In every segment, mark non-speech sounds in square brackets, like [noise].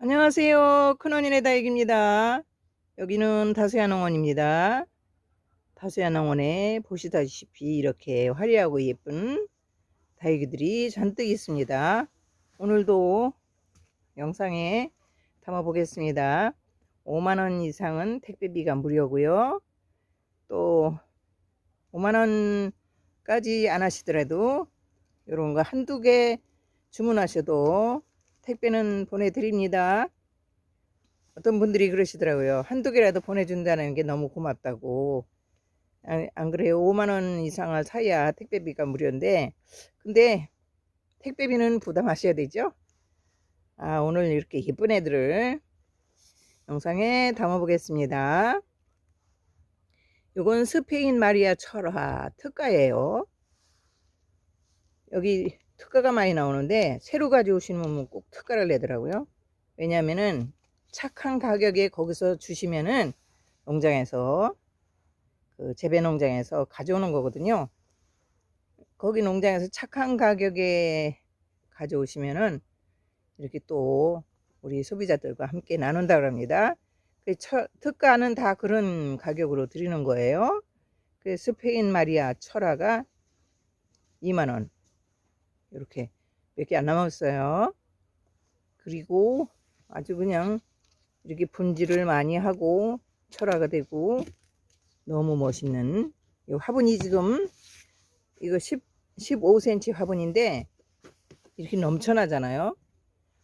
안녕하세요. 큰원인의 다육입니다. 여기는 다수야 농원입니다. 다수야 농원에 보시다시피 이렇게 화려하고 예쁜 다육이들이 잔뜩 있습니다. 오늘도 영상에 담아 보겠습니다. 5만원 이상은 택배비가 무료고요. 또 5만원까지 안 하시더라도 이런 거 한두 개 주문하셔도 택배는 보내드립니다. 어떤 분들이 그러시더라고요. 한두 개라도 보내준다는 게 너무 고맙다고. 안, 안 그래요? 5만원 이상을 사야 택배비가 무료인데, 근데 택배비는 부담하셔야 되죠? 아, 오늘 이렇게 예쁜 애들을 영상에 담아보겠습니다. 요건 스페인 마리아 철화 특가예요. 여기 특가가 많이 나오는데 새로 가져오시는 분은 꼭 특가를 내더라고요. 왜냐면은 착한 가격에 거기서 주시면은 농장에서 그 재배 농장에서 가져오는 거거든요. 거기 농장에서 착한 가격에 가져오시면은 이렇게 또 우리 소비자들과 함께 나눈다 그럽니다. 그 특가는 다 그런 가격으로 드리는 거예요. 그 스페인 마리아 철화가 2만원 이렇게 몇 개 안 남았어요. 그리고 아주 그냥 이렇게 분질을 많이 하고 철화가 되고 너무 멋있는 이 화분이 지금 이거 10, 15cm 화분인데 이렇게 넘쳐나잖아요.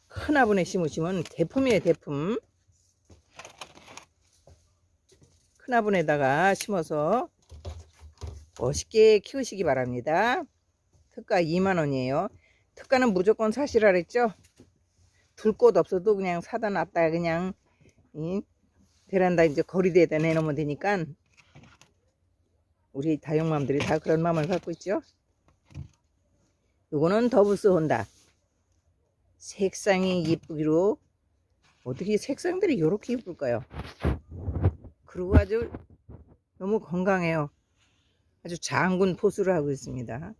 큰 화분에 심으시면 대품이에요 대품. 큰 화분에다가 심어서 멋있게 키우시기 바랍니다. 특가 2만원이에요. 특가는 무조건 사시라 그랬죠? 둘 곳 없어도 그냥 사다 놨다 그냥 이 베란다 이제 거리대에다 내놓으면 되니까 우리 다육맘들이 다 그런 마음을 갖고 있죠. 요거는 더블스 혼다. 색상이 예쁘기로 어떻게 색상들이 이렇게 예쁠까요? 그리고 아주 너무 건강해요. 아주 장군 포수를 하고 있습니다.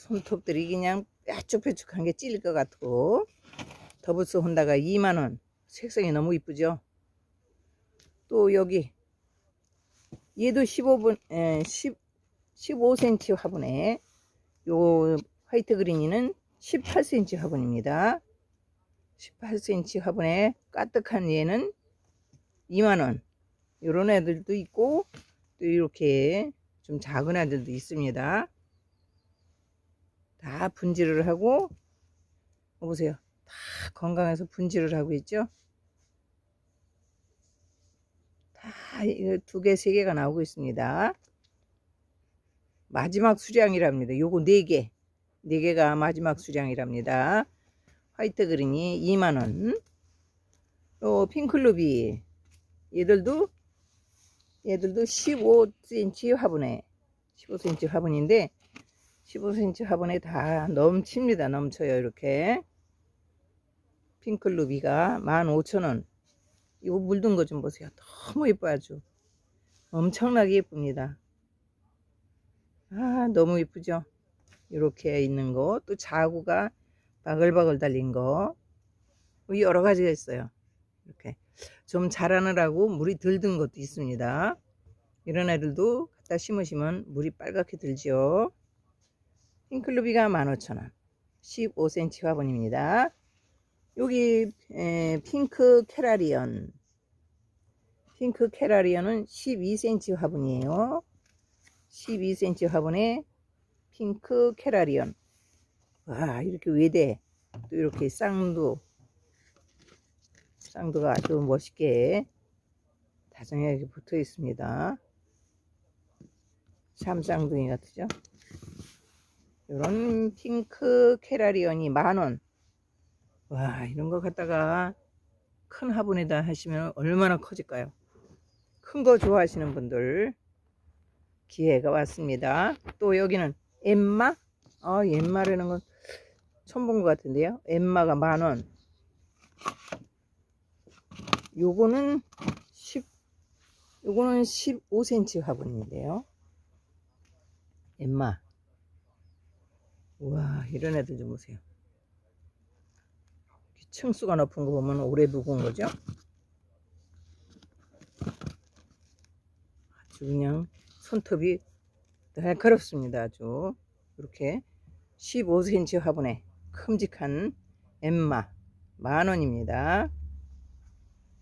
손톱들이 그냥 뾰족뾰족한 게 찔릴 것 같고. 더블스 혼다가 2만원. 색상이 너무 이쁘죠? 또 여기. 얘도 15분 에, 10, 15cm 화분에. 요 화이트 그린이는 18cm 화분입니다. 18cm 화분에 까뜩한 얘는 2만원. 요런 애들도 있고 또 이렇게 좀 작은 애들도 있습니다 다 분질을 하고 보세요. 다 건강해서 분질을 하고 있죠. 다 두 개, 세 개가 나오고 있습니다. 마지막 수량이랍니다. 요거 네 개. 네 개가 마지막 수량이랍니다. 화이트 그린이 2만원. 요 핑클루비. 얘들도, 얘들도 15cm 화분에, 15cm 화분인데, 15cm 화분에 다 넘칩니다. 넘쳐요. 이렇게. 핑클루비가 15,000원. 이거 물든 거 좀 보세요. 너무 예뻐 아주. 엄청나게 예쁩니다. 아, 너무 예쁘죠? 이렇게 있는 거. 또 자구가 바글바글 달린 거. 뭐 여러 가지가 있어요. 이렇게. 좀 자라느라고 물이 덜든 것도 있습니다. 이런 애들도 갖다 심으시면 물이 빨갛게 들죠. 핑클루비가 15,000원. 15cm 화분입니다. 여기 에, 핑크 캐라리언. 핑크 캐라리언은 12cm 화분이에요. 12cm 화분에 핑크 캐라리언. 와 이렇게 외대 또 이렇게 쌍두 쌍두가 아주 멋있게 다정하게 붙어 있습니다. 샴쌍둥이 같으죠 이런 핑크 캐라리언이 만원. 와 이런 거 갖다가 큰 화분에다 하시면 얼마나 커질까요? 큰 거 좋아하시는 분들 기회가 왔습니다. 또 여기는 엠마? 아 엠마라는 건 처음 본 것 같은데요. 엠마가 만원. 요거는 10 요거는 15cm 화분인데요. 엠마 우와 이런 애들 좀 보세요 층수가 높은 거 보면 오래 묵은 거죠. 아주 그냥 손톱이 날카롭습니다. 아주 이렇게 15cm 화분에 큼직한 엠마 만 원입니다.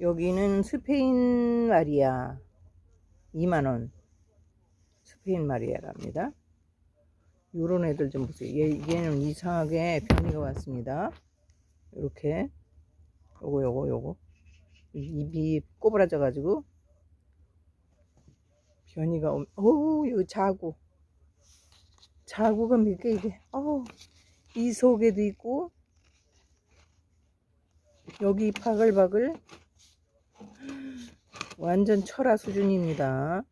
여기는 스페인 마리아 2만 원. 스페인 마리아랍니다. 요런 애들 좀 보세요. 얘, 얘는 이상하게 변이가 왔습니다. 이렇게. 요거 요거 요거. 입이 꼬부라져 가지고 변이가 옴- 어우 요 자구. 자구가 몇 개 이게 어우 이 속에도 있고 여기 바글바글. 완전 철화 수준입니다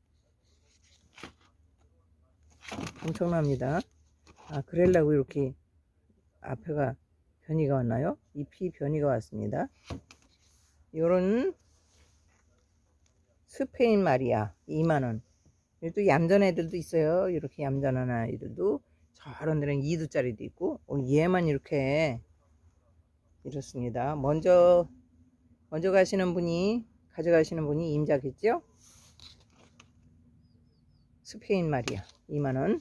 엄청납니다 아 그럴라고 이렇게 앞에가 변이가 왔나요? 잎이 변이가 왔습니다. 요런 스페인 마리아 2만원. 또 얌전 애들도 있어요. 이렇게 얌전한 아이들도. 저런 데는 2두짜리도 있고, 어, 얘만 이렇게 이렇습니다. 먼저, 먼저 가시는 분이, 가져가시는 분이 임자겠죠? 스페인 마리아 2만원.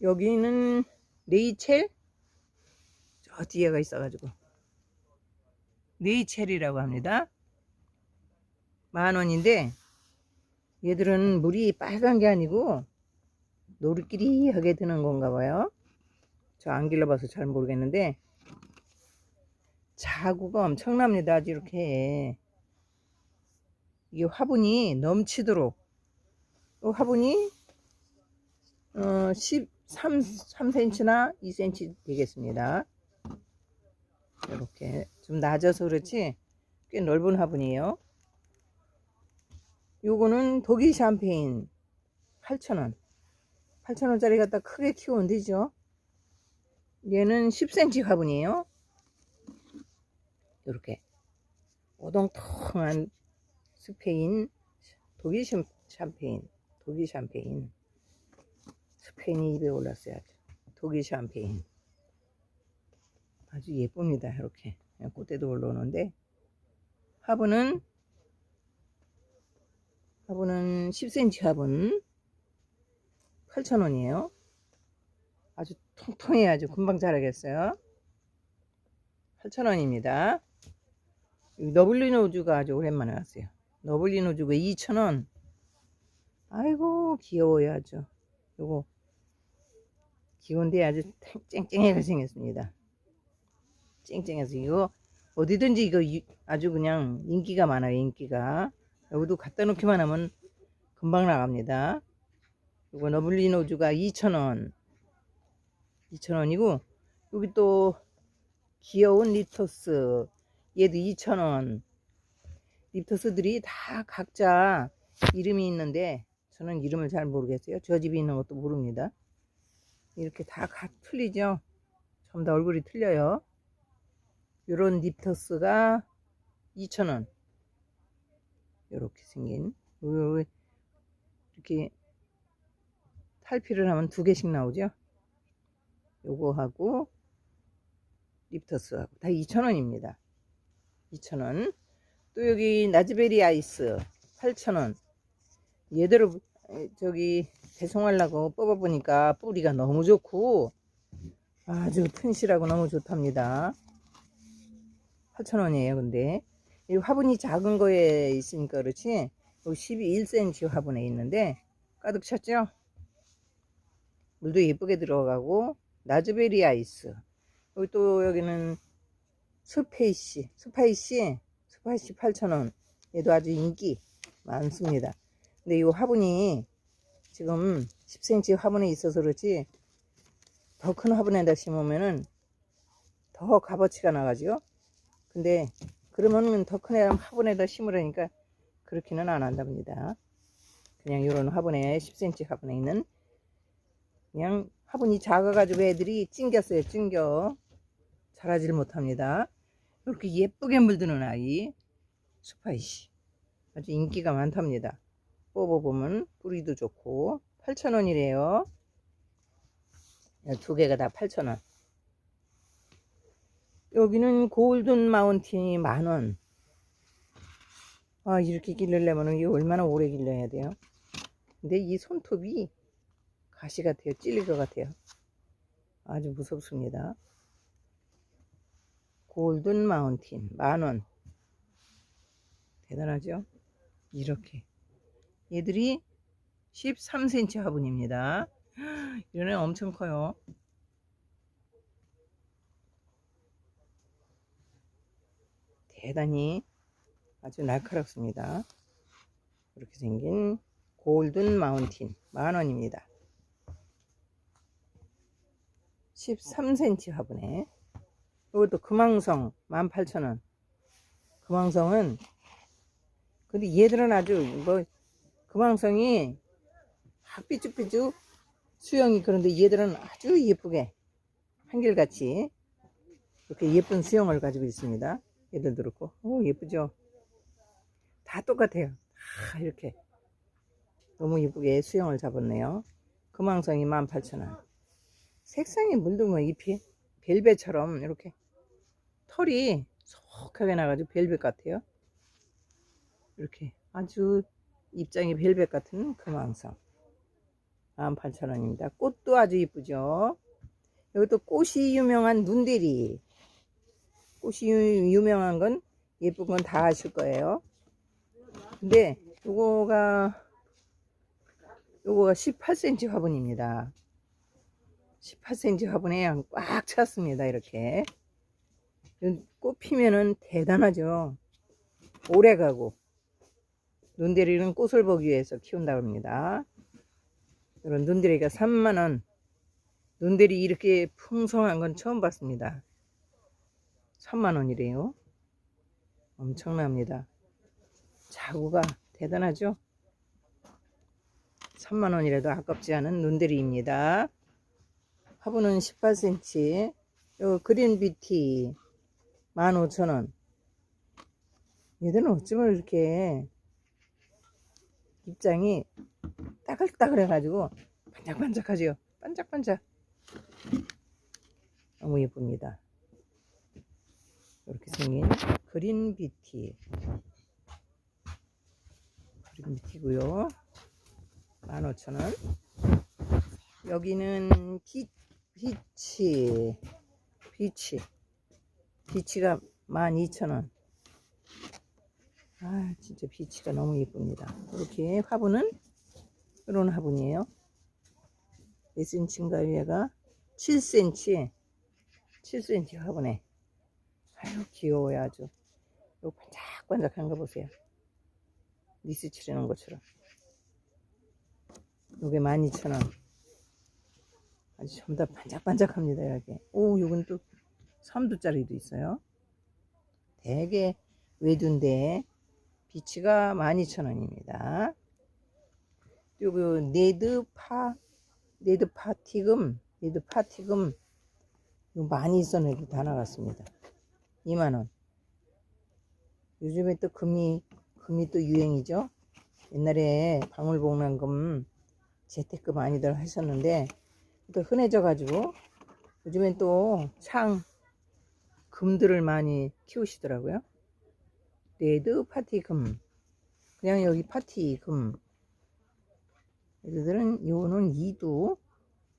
여기는 레이첼 저 뒤에가 있어가지고 네이첼이라고 합니다. 만 원인데 얘들은 물이 빨간 게 아니고 노릇끼리하게 드는 건가 봐요. 저 안 길러봐서 잘 모르겠는데 자구가 엄청납니다. 아주 이렇게 이 화분이 넘치도록 이 화분이 어, 13, 3cm나 2cm 되겠습니다. 이렇게 좀 낮아서 그렇지 꽤 넓은 화분이에요. 요거는 독일 샴페인 8,000원. 8,000원짜리 갖다 크게 키우면 되죠. 얘는 10cm 화분이에요. 이렇게 오동통한 스페인 독일 샴- 샴페인 독일 샴페인 스페인이 입에 올랐어요. 아주. 독일 샴페인 아주 예쁩니다. 이렇게 꽃대도 올라오는데 화분은 화분은 10cm 화분 8,000원이에요. 아주 통통해 아주 금방 자라겠어요. 8,000원입니다. 너블리노즈가 아주 오랜만에 왔어요. 너블리노즈가 2,000원. 아이고 귀여워요 아주. 요거 귀여운데 아주 쨍쨍하게 생겼습니다. 쨍쨍해서 이거 어디든지 이거 유- 아주 그냥 인기가 많아요 인기가. 여기도 갖다 놓기만 하면 금방 나갑니다. 이거 너블리노즈가 2,000원. 2,000원이고 여기 또 귀여운 립토스. 얘도 2,000원. 립토스들이 다 각자 이름이 있는데 저는 이름을 잘 모르겠어요. 저 집에 있는 것도 모릅니다 이렇게 다각 틀리죠 전부 다 얼굴이 틀려요 요런 립토스가 2,000원. 요렇게 생긴. 이렇게 탈피를 하면 두 개씩 나오죠. 요거하고 립토스하고 다 2,000원입니다. 2,000원. 또 여기 나즈베리 아이스 8,000원. 얘들을 저기 배송하려고 뽑아보니까 뿌리가 너무 좋고 아주 튼실하고 너무 좋답니다. 8,000원이에요, 근데. 이 화분이 작은 거에 있으니까 그렇지. 여기 12cm 화분에 있는데, 가득 찼죠? 물도 예쁘게 들어가고, 나즈베리 아이스. 여기 또 여기는 스페이시, 스파이시, 스파이시 8,000원. 얘도 아주 인기 많습니다. 근데 이 화분이 지금 10cm 화분에 있어서 그렇지, 더 큰 화분에다 심으면은 더 값어치가 나가죠. 근데 그러면 더 큰 화분에다 심으라니까 그렇게는 안 한답니다. 그냥 이런 화분에 10cm 화분에 있는 그냥 화분이 작아가지고 애들이 찡겼어요. 찡겨 자라질 못합니다. 이렇게 예쁘게 물드는 아이 스파이시 아주 인기가 많답니다. 뽑아보면 뿌리도 좋고 8,000원이래요. 두 개가 다 8,000원. 여기는 골든 마운틴이 만원. 아, 이렇게 기르려면 이게 얼마나 오래 길러야 돼요? 근데 이 손톱이 가시 같아요. 찔릴 것 같아요. 아주 무섭습니다. 골든 마운틴 만원. 대단하죠? 이렇게. 얘들이 13cm 화분입니다. 이런 애 엄청 커요. 대단히 아주 날카롭습니다. 이렇게 생긴 골든 마운틴 만원입니다. 13cm 화분에 이것도 금왕성 18,000원 금왕성은 근데 얘들은 아주 뭐 금왕성이 확 삐죽삐죽 수영이 그런데 얘들은 아주 예쁘게 한결같이 이렇게 예쁜 수영을 가지고 있습니다. 얘들도 그렇고 오 예쁘죠? 다 똑같아요. 다 이렇게 너무 예쁘게 수영을 잡았네요. 금왕성이 18,000원 색상이 물들면 잎이 벨벳처럼 이렇게 털이 속하게 나가지고 벨벳 같아요. 이렇게 아주 입장이 벨벳 같은 금왕성 18,000원입니다. 꽃도 아주 이쁘죠. 이것도 꽃이 유명한 눈대리 꽃이 유- 유명한 건 예쁜 건 다 아실 거예요. 근데 요거가 요거가 18cm 화분입니다. 18cm 화분에 꽉 찼습니다. 이렇게 꽃 피면은 대단하죠. 오래 가고 눈대리는 꽃을 보기 위해서 키운다고 합니다. 이런 눈대리가 3만원 눈대리 이렇게 풍성한 건 처음 봤습니다. 3만원이래요. 엄청납니다. 자구가 대단하죠? 3만원이라도 아깝지 않은 눈대리입니다. 화분은 18cm. 요 그린 뷰티 15,000원. 얘들은 어쩌면 이렇게 입장이 따글따글 해가지고 반짝반짝하죠. 반짝반짝. 너무 예쁩니다. 이렇게 생긴 그린 뷰티. 그린 뷰티고요. 15,000원. 여기는 기, 비치. 비치. 비치가 12,000원. 아, 진짜 비치가 너무 예쁩니다. 이렇게 화분은 이런 화분이에요. 몇 cm인가 얘가 7cm. 7cm 화분에. 아유, 귀여워요, 아주. 요 반짝반짝한 거 보세요. 니스 칠해놓은 것처럼. 요게 12,000원. 아주 전부 다 반짝반짝합니다, 여기. 오, 요건 또 3두짜리도 있어요. 되게 외두인데, 비치가 12,000원입니다. 요거 네드 파, 네드 파티금, 네드 파티금, 요 많이 있었는데 다 나갔습니다. 2만원. 요즘에 또 금이, 금이 또 유행이죠. 옛날에 방울복랑금 재테크 많이들 하셨는데, 또 흔해져 가지고, 요즘엔 또 창, 금들을 많이 키우시더라고요. 레드 파티 금. 그냥 여기 파티 금. 얘들은 요거는 2두.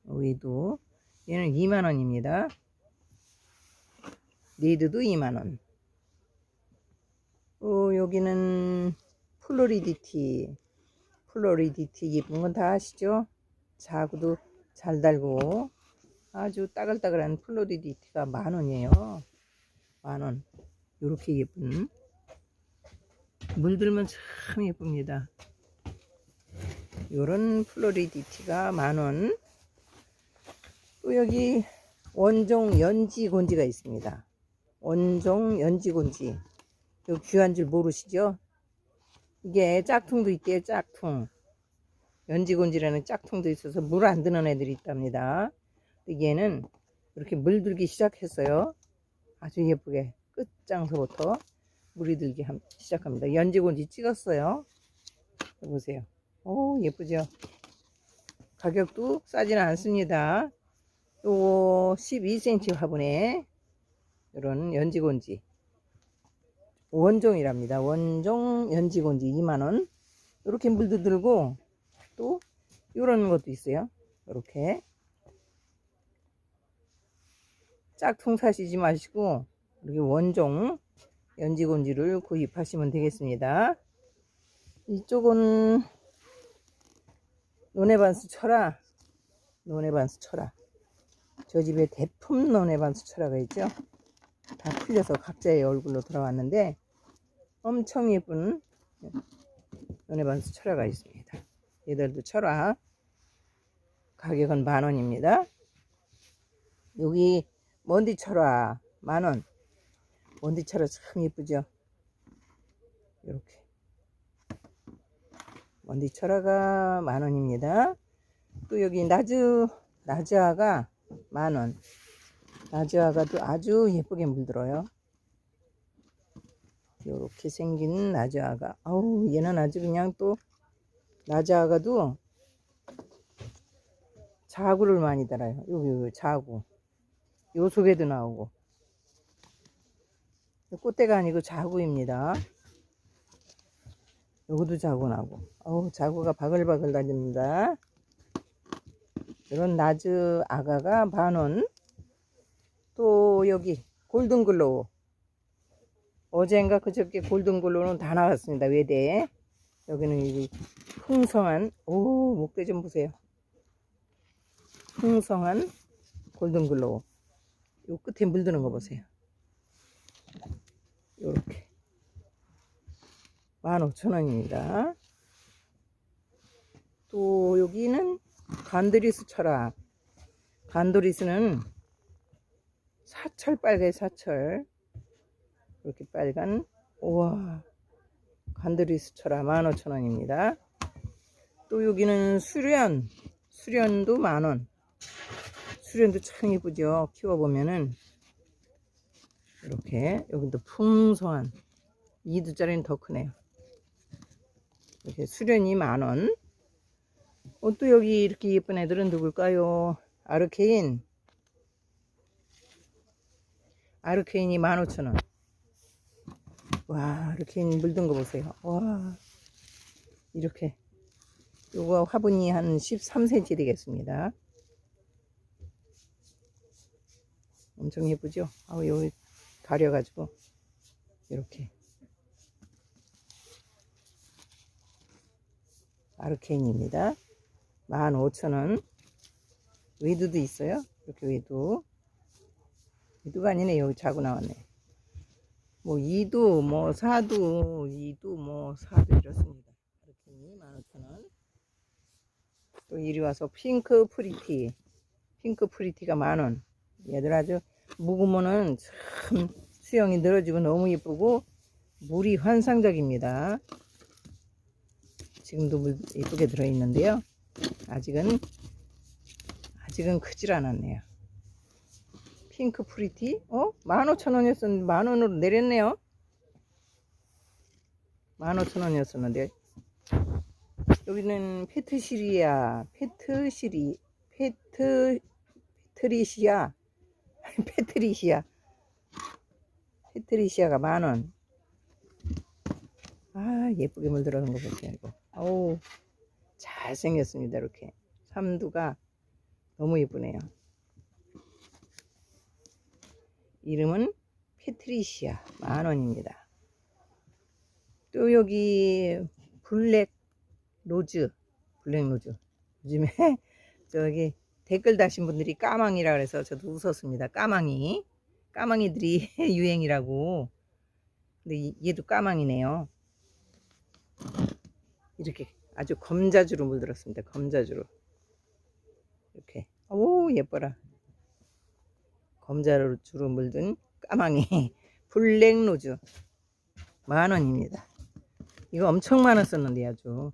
2두. 얘는 2만원입니다. 레드도 2만원. 어, 여기는 플로리디티. 플로리디티 예쁜 건 다 아시죠? 자구도 잘 달고 아주 따글따글한 플로리디티가 만원이에요. 만원. 요렇게 예쁜 물들면 참 예쁩니다. 요런 플로리디티가 만원. 또 여기 원종 연지곤지가 있습니다. 원종 연지곤지. 요 귀한 줄 모르시죠? 이게 짝퉁도 있대요, 짝퉁. 연지곤지라는 짝퉁도 있어서 물 안 드는 애들이 있답니다. 얘는 이렇게 물들기 시작했어요. 아주 예쁘게 끝장서부터 물이 들기 함- 시작합니다. 연지곤지 찍었어요. 보세요. 오 예쁘죠? 가격도 싸지는 않습니다. 요거 12cm 화분에 이런 연지곤지 원종이랍니다. 원종 연지곤지 2만원 이렇게 물도 들고 또 이런 것도 있어요. 이렇게 짝퉁 사시지 마시고 이렇게 원종 연지곤지를 구입하시면 되겠습니다. 이쪽은 노네반스 철아 노네반스 철아 저 집에 대품 노네반스 철아가 있죠? 다 풀려서 각자의 얼굴로 들어왔는데 엄청 예쁜 노네반스 철아가 있습니다. 얘들도 철아 가격은 만원입니다. 여기 먼디 철아 만원 철아 참 예쁘죠? 이렇게. 먼디 철아가 만원입니다. 또 여기 나즈 나즈아가 만원. 나즈아가도 아주 예쁘게 물들어요. 이렇게 생긴 나즈아가. 아우 얘는 아주 그냥 또 나즈아가도 자구를 많이 달아요. 여기 자구. 요 속에도 나오고 꽃대가 아니고 자구입니다. 여기도 자구 나고. 어우 자구가 바글바글 달립니다. 이런 나즈 아가가 만원. 또 여기 골든글로우 어젠가 그저께 골든글로우는 다 나왔습니다 외대에 여기는 이 풍성한 오 목대 좀 보세요. 풍성한 골든글로우 요 끝에 물드는 거 보세요 요렇게. 15,000원입니다. 또 여기는 간드리스 철아 간드리스는 사철 빨개 사철. 이렇게 빨간 우와. 간드리스 철아 15,000원입니다. 또 여기는 수련. 수련도 만원. 수련도 참 예쁘죠. 키워보면은 이렇게 여기도 풍성한 2두짜리는 더 크네요 이렇게 수련이 만원 어, 또 여기 이렇게 예쁜 애들은 누굴까요? 아르케인. 아르케인이 15,000원. 와, 아르케인 물든 거 보세요. 와, 이렇게. 요거 화분이 한 13cm 되겠습니다. 엄청 예쁘죠? 아우, 여기 가려가지고. 이렇게. 아르케인입니다. 15,000원. 외두도 있어요? 이렇게 외두. 외두가 아니네. 여기 자고 나왔네. 뭐 2두 뭐 4두 2두 뭐 4두 이렇습니다. 이렇게 15,000원. 또 이리 와서 핑크 프리티. 핑크 프리티가 만원. 얘들 아주 묵으면은 참 수영이 늘어지고 너무 예쁘고 물이 환상적입니다 지금도 물 예쁘게 들어있는데요 아직은 아직은 크질 않았네요. 핑크 프리티 어? 15,000원이었었는데 만원으로 내렸네요. 15,000원이었었는데 여기는 페트시리아 페트시리 페트 페트리시아 [laughs] 페트리시아 페트리시아가 만원 아 예쁘게 물들어는 거 보세요 이거 어우 잘생겼습니다. 이렇게 삼두가 너무 예쁘네요. 이름은 페트리시아 만원입니다. 또 여기 블랙 로즈 블랙 로즈 요즘에 [laughs] 저기 댓글 다신 분들이 까망이라 그래서 저도 웃었습니다. 까망이 까망이들이 [laughs] 유행이라고 근데 얘도 까망이네요. 이렇게 아주 검자주로 물들었습니다. 검자주로. 이렇게. 오, 예뻐라. 검자주로 물든 까망이. [laughs] 블랙로즈. 만원입니다. 이거 엄청 많았었는데 아주.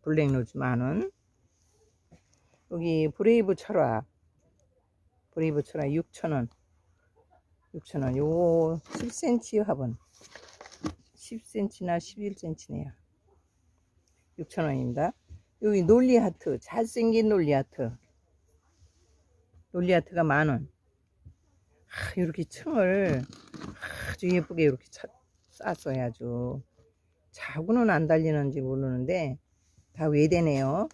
블랙로즈 만원. 여기 브레이브 철화. 브레이브 철화 6천원. 6천원. 요거 10cm 화분. 10cm나 11cm네요. 6,000원입니다. 여기 논리하트 잘생긴 논리하트 논리하트가 만원 아, 이렇게 층을 아주 예쁘게 이렇게 차, 쌌어요 아주 자구는 안 달리는지 모르는데 다 외대네요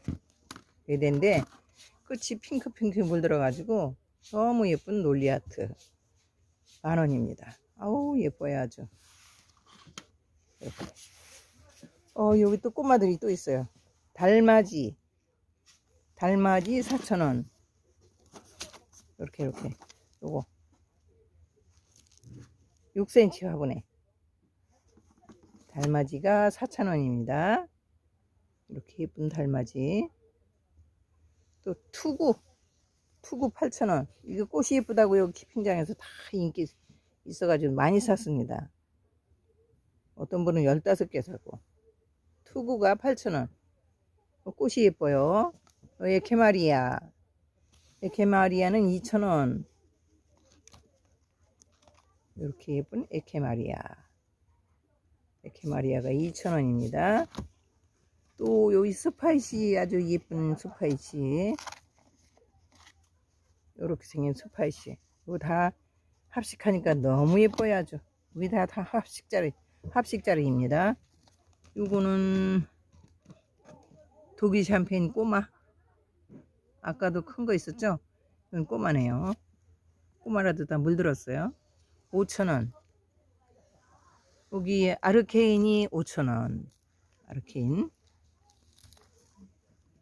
외대인데 끝이 핑크핑크 물들어 가지고 너무 예쁜 논리아트. 만원입니다. 아우 예뻐요 아주. 이렇게. 어 여기 또 꼬마들이 또 있어요. 달맞이. 달맞이 4,000원. 이렇게 이렇게. 요거. 6cm 화분에. 달맞이가 4,000원입니다. 이렇게 예쁜 달맞이 또 투구 투구 8,000원. 이거 꽃이 예쁘다고 여기 키핑장에서 다 인기 있어가지고 많이 샀습니다. 어떤 분은 15개 사고. 투구가 8,000원. 어, 꽃이 예뻐요. 어, 에케마리아 에케마리아는 2,000원. 이렇게 예쁜 에케마리아 에케마리아가 2,000원입니다 또 여기 스파이시 아주 예쁜 스파이시. 이렇게 생긴 스파이시. 이거 다 합식하니까 너무 예뻐요 아주. 우리 다, 다 합식자리 합식자리입니다. 요거는 독일 샴페인 꼬마. 아까도 큰 거 있었죠? 이건 꼬마네요. 꼬마라도 다 물들었어요. 5,000원. 여기 아르케인이 5,000원. 아르케인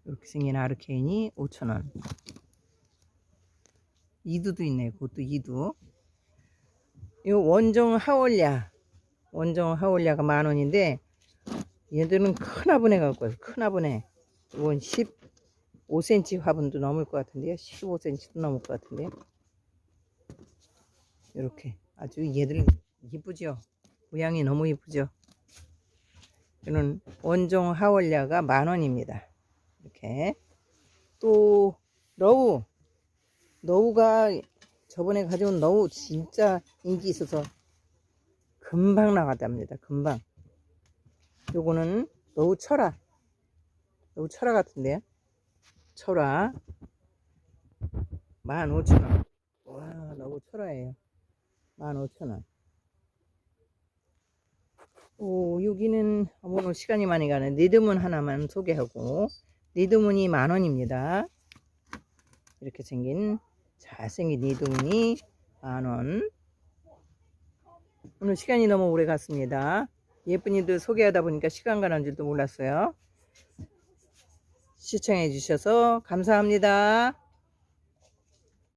이렇게 생긴 아르케인이 5,000원. 이두도 있네 그것도 이두. 요 원종 하월야 원종 하월야가 만 원인데 얘들은 큰 화분에 갖고 와서 큰 화분에. 이건 15cm 화분도 넘을 것 같은데요. 15cm도 넘을 것 같은데요 이렇게 아주 얘들 이쁘죠? 모양이 너무 이쁘죠? 이는 원종 하월야가 만 원입니다 이렇게. 또 너우 너우가 저번에 가져온 너우 진짜 인기 있어서 금방 나갔답니다. 금방. 요거는 너우 철화. 너우 철화 같은데요? 철화. 15,000원. 와 너우 철화예요. 15,000원. 오 여기는 오늘 시간이 많이 가네. 니드문 하나만 소개하고 니드문이 만원입니다. 이렇게 생긴 잘생긴 니드문이 만원. 오늘 시간이 너무 오래 갔습니다. 예쁜 이들 소개하다 보니까 시간 가는 줄도 몰랐어요. 시청해 주셔서 감사합니다